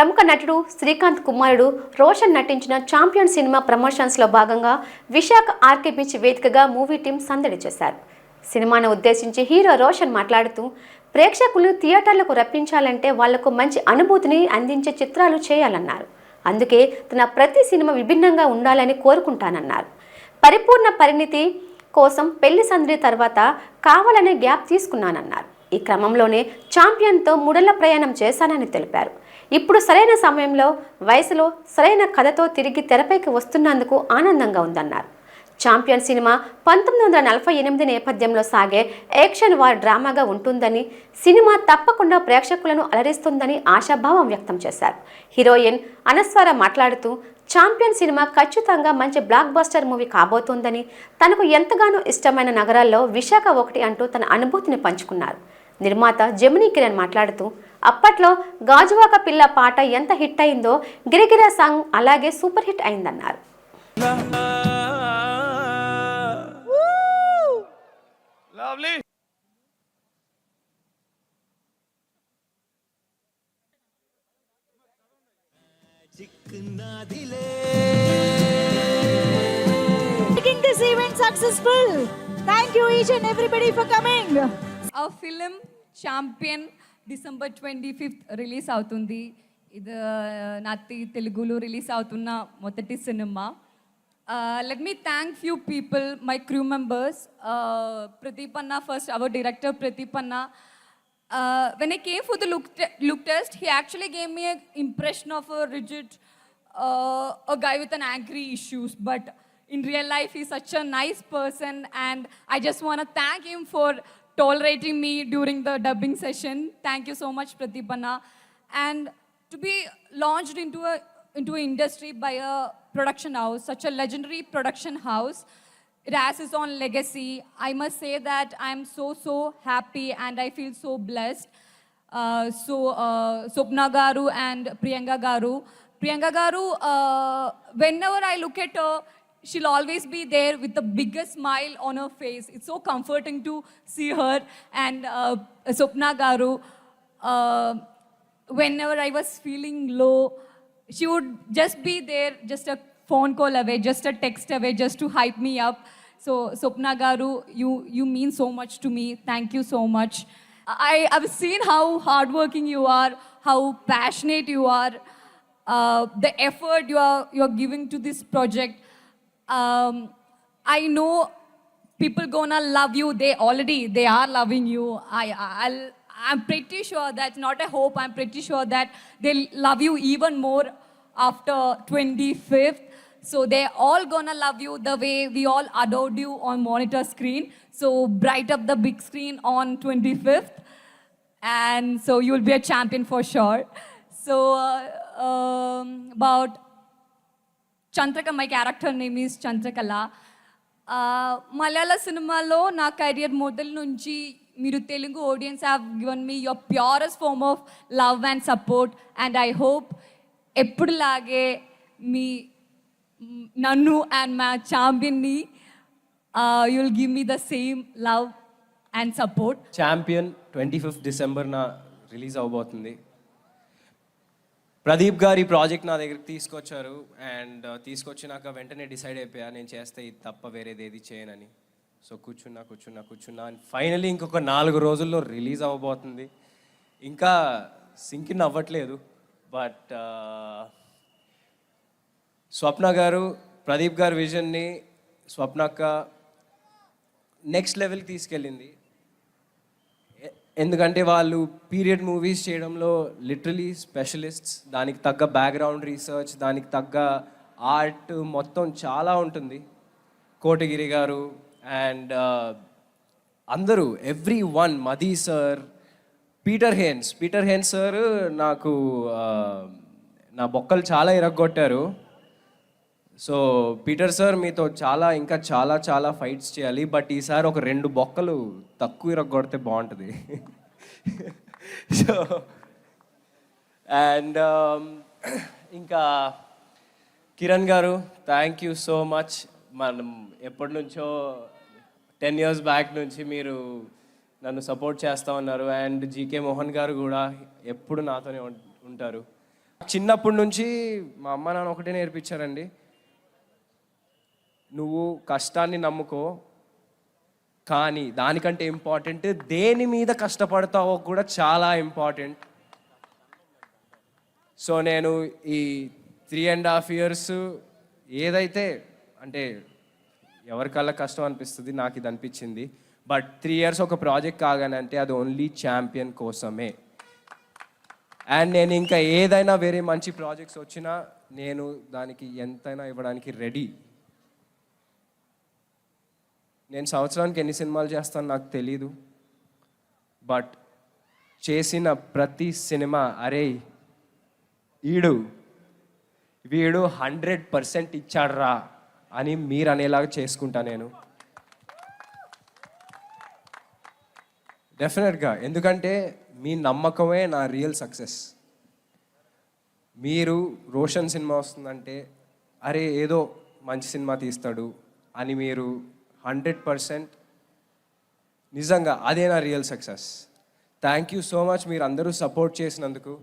ప్రముఖ నటుడు శ్రీకాంత్ కుమారుడు రోషన్ నటించిన ఛాంపియన్ సినిమా ప్రమోషన్స్లో భాగంగా విశాఖ ఆర్కే బీచ్ వేదికగా మూవీ టీం సందడి చేశారు. సినిమాను ఉద్దేశించి హీరో రోషన్ మాట్లాడుతూ ప్రేక్షకులు థియేటర్లకు రప్పించాలంటే వాళ్ళకు మంచి అనుభూతిని అందించే చిత్రాలు చేయాలన్నారు. అందుకే తన ప్రతి సినిమా విభిన్నంగా ఉండాలని కోరుకుంటానన్నారు. పరిపూర్ణ పరిణితి కోసం పెళ్ళి సందడి తర్వాత కావాలనే గ్యాప్ తీసుకున్నానన్నారు. ఈ క్రమంలోనే ఛాంపియన్తో మూడేళ్ళ ప్రయాణం చేశానని తెలిపారు. ఇప్పుడు సరైన సమయంలో వయసులో సరైన కథతో తిరిగి తెరపైకి వస్తున్నందుకు ఆనందంగా ఉందన్నారు. ఛాంపియన్ సినిమా పంతొమ్మిది వందల నలభై ఎనిమిది నేపథ్యంలో సాగే యాక్షన్ వార్ డ్రామాగా ఉంటుందని సినిమా తప్పకుండా ప్రేక్షకులను అలరిస్తుందని ఆశాభావం వ్యక్తం చేశారు. హీరోయిన్ అనస్వర మాట్లాడుతూ ఛాంపియన్ సినిమా ఖచ్చితంగా మంచి బ్లాక్ బస్టర్ మూవీ కాబోతోందని తనకు ఎంతగానో ఇష్టమైన నగరాల్లో విశాఖ ఒకటి అంటూ తన అనుభూతిని పంచుకున్నారు. నిర్మాత జమినీ కిరణ్ మాట్లాడుతూ అప్పట్లో గాజువాక పిల్ల పాట ఎంత హిట్ అయిందో గిరిగిర సాంగ్ అలాగే సూపర్ హిట్ అయిందన్నారు making this event successful. Thank you each and everybody for coming. ఆ film champion December twenty fifth release అవుతుంది ఇది నాతి తెలుగులో రిలీజ్ అవుతున్న మొదటి cinema let me thank few people my crew members Pradeep అన్న ఫస్ట్ అవర్ డైరెక్టర్ ప్రదీప్ అన్న uh, when I came for the look, te- look test, he actually gave me an impression of a rigid, uh, a guy with an angry issues. But in real life, he's such a nice person, and I just want to thank him for tolerating me during the dubbing session. Thank you so much, Pratipana. And to be launched into a into an industry by a production house, such a legendary production house, it has its own legacy. I must say that I'm so, so happy and I feel so blessed. Uh, so, uh, Sopna Garu and Priyanka Garu. Priyanka Garu, uh, whenever I look at her, she'll always be there with the biggest smile on her face. It's so comforting to see her. And uh, Sopna Garu, uh, whenever I was feeling low, she would just be there, just a phone call away, just a text away, just to hype me up. So, Sopna Garu, you, you mean so much to me. Thank you so much. I, I've seen how hardworking you are, how passionate you are, uh, the effort you are, you are giving to this project. Um, I know people gonna love you. They already they are loving you. I i'll i'm pretty sure that's not a hope i'm pretty sure that they'll love you even more after 25th so they're all gonna love you the way we all adored you on monitor screen. So bright up the big screen on 25th and so you'll be a champion for sure. So uh, um, about Chandraka my character name is Chandrakala. మలయాళ సినిమాలో నా career మొదల నుంచి మీరు Telugu audience have given me your purest form of love and support and I hope ఎప్పుడులాగే మీ నన్ను and మా ఛాంపియన్ని you'll give me the same love and support champion twenty fifth December నా release అవబోతుంది. ప్రదీప్ గారు ఈ ప్రాజెక్ట్ నా దగ్గరికి తీసుకొచ్చారు అండ్ తీసుకొచ్చినాక వెంటనే డిసైడ్ అయిపోయా నేను చేస్తే ఇది తప్ప వేరేది ఏది చేయనని. సో కూర్చున్నా కూర్చున్నా కూర్చున్నా అండ్ ఫైనలీ ఇంకొక నాలుగు రోజుల్లో రిలీజ్ అవ్వబోతుంది. ఇంకా సింకిన్ అవ్వట్లేదు బట్ స్వప్న గారు ప్రదీప్ గారి విజన్ని స్వప్నక్క నెక్స్ట్ లెవెల్కి తీసుకెళ్ళింది. ఎందుకంటే వాళ్ళు పీరియడ్ మూవీస్ చేయడంలో లిటరలీ స్పెషలిస్ట్స్ దానికి తగ్గ బ్యాక్గ్రౌండ్ రీసెర్చ్ దానికి తగ్గ ఆర్ట్ మొత్తం చాలా ఉంటుంది. కోటగిరి గారు అండ్ అందరూ everyone మదీ sir Peter Haynes. Peter Haynes sir నాకు నా బొక్కలు చాలా ఇరగొట్టారు. సో పీటర్ సార్ మీతో చాలా ఇంకా చాలా చాలా ఫైట్స్ చేయాలి. బట్ ఈసారి ఒక రెండు బొక్కలు తక్కువ ఇరగొడితే బాగుంటుంది. సో అండ్ ఇంకా కిరణ్ గారు థ్యాంక్ యూ సో మచ్ మనం ఎప్పటి నుంచో టెన్ ఇయర్స్ బ్యాక్ నుంచి మీరు నన్ను సపోర్ట్ చేస్తూ ఉన్నారు. అండ్ జీకే మోహన్ గారు కూడా ఎప్పుడు నాతోనే ఉం- ఉంటారు. చిన్నప్పటి నుంచి మా అమ్మ నాన్న ఒకటే నేర్పించారండి. నువ్వు కష్టాన్ని నమ్ముకో కానీ దానికంటే ఇంపార్టెంట్ దేని మీద కష్టపడతావో కూడా చాలా ఇంపార్టెంట్ సో నేను ఈ త్రీ అండ్ హాఫ్ ఇయర్స్ ఏదైతే అంటే ఎవరికల్లా కష్టం అనిపిస్తుంది నాకు ఇది అనిపించింది బట్ త్రీ ఇయర్స్ ఒక ప్రాజెక్ట్ కాగానంటే అది ఓన్లీ ఛాంపియన్ కోసమే. అండ్ నేను ఇంకా ఏదైనా వేరే మంచి ప్రాజెక్ట్స్ వచ్చినా నేను దానికి ఎంతైనా ఇవ్వడానికి రెడీ నేను సంవత్సరానికి ఎన్ని సినిమాలు చేస్తాను నాకు తెలీదు. బట్ చేసిన ప్రతి సినిమా అరే ఈడు వీడు హండ్రెడ్ పర్సెంట్ ఇచ్చాడ్రా అని మీరు అనేలాగా చేసుకుంటా నేను. డెఫినెట్గా ఎందుకంటే మీ నమ్మకమే నా రియల్ సక్సెస్ మీరు రోషన్ సినిమా వస్తుందంటే అరే ఏదో మంచి సినిమా తీస్తాడు అని మీరు హండ్రెడ్ పర్సెంట్. నిజంగా అదే నా real success. Thank you so much. మీరు అందరూ సపోర్ట్ చేసినందుకు.